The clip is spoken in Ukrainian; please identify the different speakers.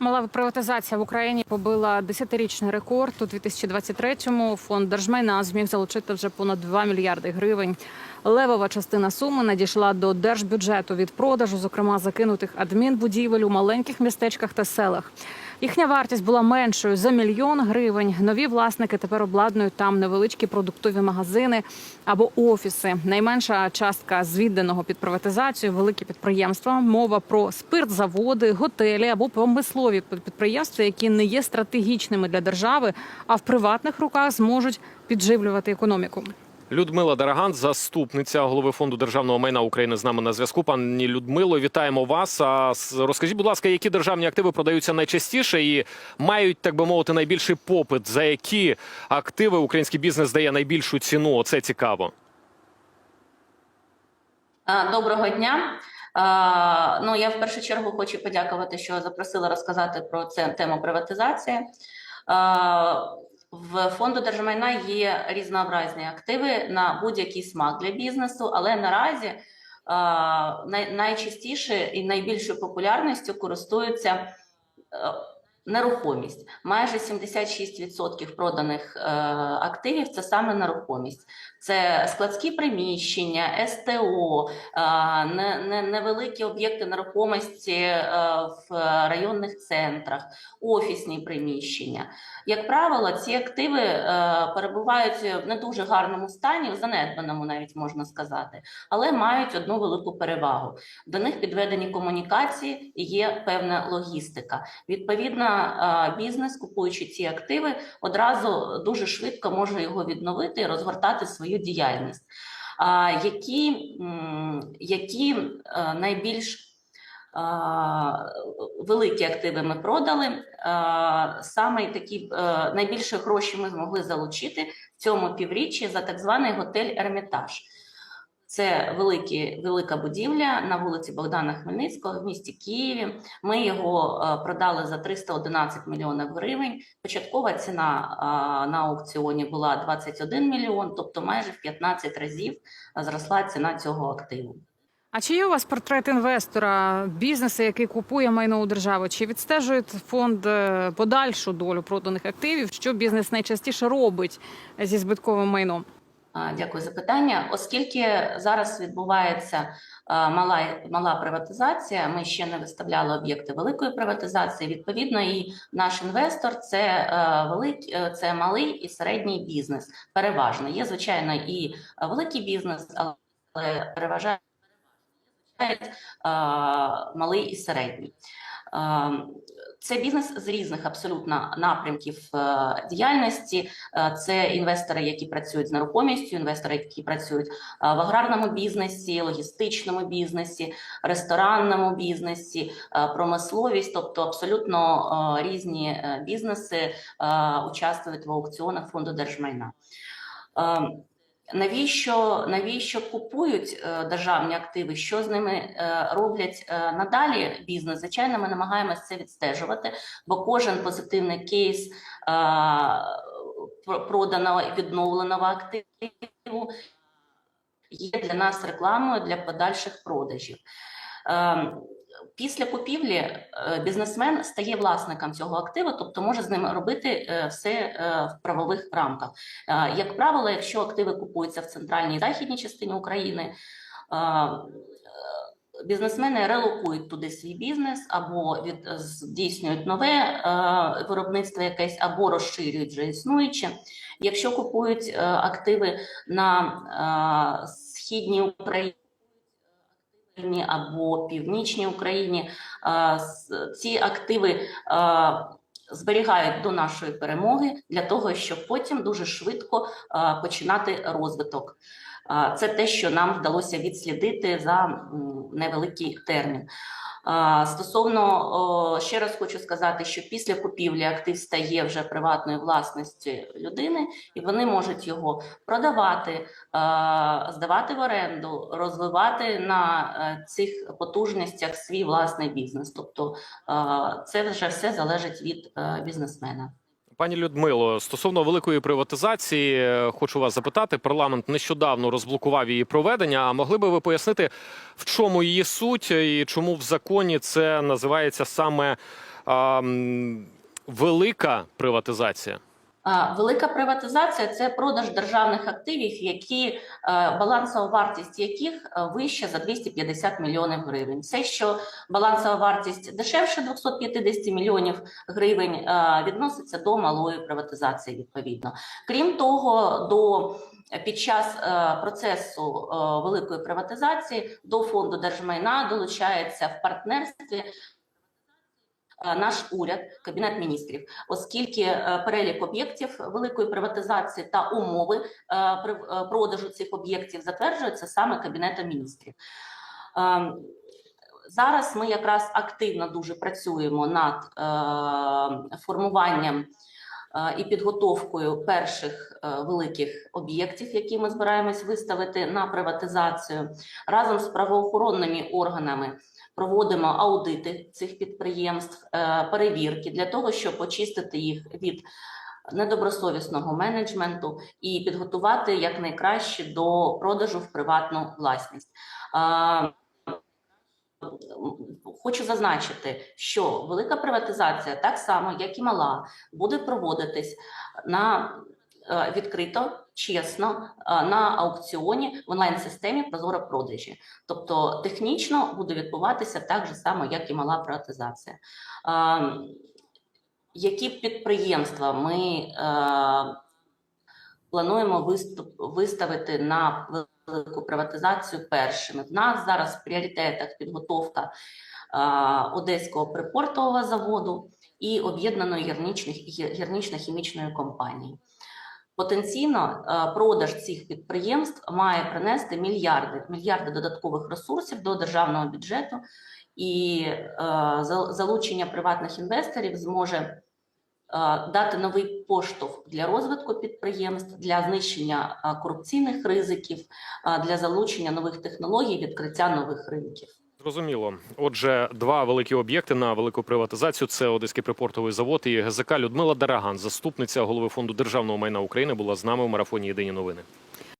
Speaker 1: Мала приватизація в Україні побила десятирічний рекорд. У 2023-му фонд держмайна зміг залучити вже понад 2 мільярди гривень. Левова частина суми надійшла до держбюджету від продажу, зокрема закинутих адмінбудівель у маленьких містечках та селах. Їхня вартість була меншою за мільйон гривень. Нові власники тепер обладнують там невеличкі продуктові магазини або офіси. Найменша частка з відданого під приватизацію великі підприємства. Мова про спиртзаводи, готелі або промислові підприємства, які не є стратегічними для держави, а в приватних руках зможуть підживлювати економіку.
Speaker 2: Людмила Дараган, заступниця голови фонду державного майна України, з нами на зв'язку. Пані Людмило, вітаємо вас. А розкажіть, будь ласка, які державні активи продаються найчастіше і мають, так би мовити, найбільший попит? За які активи український бізнес дає найбільшу ціну? Оце цікаво.
Speaker 3: Доброго дня. Ну, я в першу чергу хочу подякувати, що запросили розказати про це тему приватизації. В фонду держмайна є різнообразні активи на будь-який смак для бізнесу, але наразі найчастіше і найбільшою популярністю користується е, нерухомість. Майже 76% проданих е, активів це саме нерухомість. Це складські приміщення, СТО, е, не- не- невеликі об'єкти нерухомості е, в районних центрах, офісні приміщення. Як правило, ці активи е, перебувають в не дуже гарному стані, в занедбаному навіть можна сказати, але мають одну велику перевагу. До них підведені комунікації і є певна логістика. Відповідно, е, бізнес, купуючи ці активи, одразу дуже швидко може його відновити і розгортати свою діяльність. Які, які е, найбільш е, великі активи ми продали? Саме такі найбільше гроші ми змогли залучити в цьому півріччі за так званий готель Ермітаж. Це великі, велика будівля на вулиці Богдана Хмельницького в місті Києві. Ми його е, продали за 311 мільйонів гривень. Початкова ціна е, на аукціоні була 21 мільйон, тобто майже в 15 разів зросла ціна цього активу.
Speaker 1: А чи є у вас портрет інвестора бізнесу, який купує майно у держави? Чи відстежує фонд е, подальшу долю проданих активів? Що бізнес найчастіше робить зі збитковим майном?
Speaker 3: Дякую за питання. Оскільки зараз відбувається а, мала мала приватизація, ми ще не виставляли об'єкти великої приватизації. Відповідно, і наш інвестор це е, великий, е, це малий і середній бізнес. Переважно є звичайно і е, великий бізнес, але переважає е, малий і середній. Це бізнес з різних абсолютно напрямків е, діяльності. Е, Це інвестори, які працюють з нерухомістю, інвестори, які працюють е, в аграрному бізнесі, логістичному бізнесі, ресторанному бізнесі, промисловість, тобто абсолютно різні бізнеси участвують в аукціонах фонду держмайна. Навіщо, навіщо купують е, державні активи? Що з ними е, роблять е, надалі бізнес? Звичайно, ми намагаємося це відстежувати, бо кожен позитивний кейс про- проданого і відновленого активу є для нас рекламою для подальших продажів. Е, Після купівлі е, бізнесмен стає власником цього активу, тобто може з ним робити е, все в правових рамках. Як правило, якщо активи купуються в центральній і західній частині України, бізнесмени релокують туди свій бізнес або від, здійснюють нове виробництво якесь, або розширюють вже існуюче. Якщо купують активи на східній Україні, або північній Україні, ці активи зберігають до нашої перемоги для того, щоб потім дуже швидко починати розвиток. Це те, що нам вдалося відслідити за невеликий термін. Стосовно ще раз хочу сказати, що після купівлі актив стає вже приватною власністю людини, і вони можуть його продавати, здавати в оренду, розвивати на е, цих потужностях свій власний бізнес. Тобто це вже все залежить від е, бізнесмена.
Speaker 2: Пані Людмило, стосовно великої приватизації, е, хочу вас запитати. Парламент нещодавно розблокував її проведення. А могли би ви пояснити, в чому її суть і чому в законі це називається саме А, велика приватизація.
Speaker 3: Велика приватизація це продаж державних активів, які е, балансова вартість яких е, вища за 250 мільйонів гривень. Все, що балансова вартість дешевше 250 мільйонів гривень, е, відноситься до малої приватизації. Відповідно, крім того, до під час процесу великої приватизації до фонду держмайна долучається в партнерстві. Е, Наш уряд, кабінет міністрів, оскільки е, перелік об'єктів великої приватизації та умови е, продажу цих об'єктів затверджуються саме кабінетом міністрів. Е, Зараз ми якраз активно дуже працюємо над формуванням і підготовкою перших великих об'єктів, які ми збираємось виставити на приватизацію разом з правоохоронними органами проводимо аудити цих підприємств, е, перевірки для того, щоб очистити їх від недобросовісного менеджменту і підготувати якнайкраще до продажу в приватну власність. Е, Хочу зазначити, що велика приватизація, так само як і мала, буде проводитись на відкрито, чесно, е, на аукціоні в онлайн-системі Прозоро продажі. Тобто технічно буде відбуватися так же само, як і мала приватизація. Е, Які підприємства ми е, плануємо виставити на велику приватизацію першими? В нас зараз в пріоритетах підготовка е, Одеського припортового заводу і об'єднаної гірнично-хімічної компанії. Потенційно е, продаж цих підприємств має принести мільярди, мільярди додаткових ресурсів до державного бюджету, і е, за- залучення приватних інвесторів зможе е, дати новий поштовх для розвитку підприємств, для знищення корупційних ризиків, для залучення нових технологій, відкриття нових ринків.
Speaker 2: Зрозуміло. Отже, два великі об'єкти на велику приватизацію це Одеський припортовий завод і ГЗК Людмила Дараган, заступниця голови фонду державного майна України, була з нами в марафоні Єдині новини.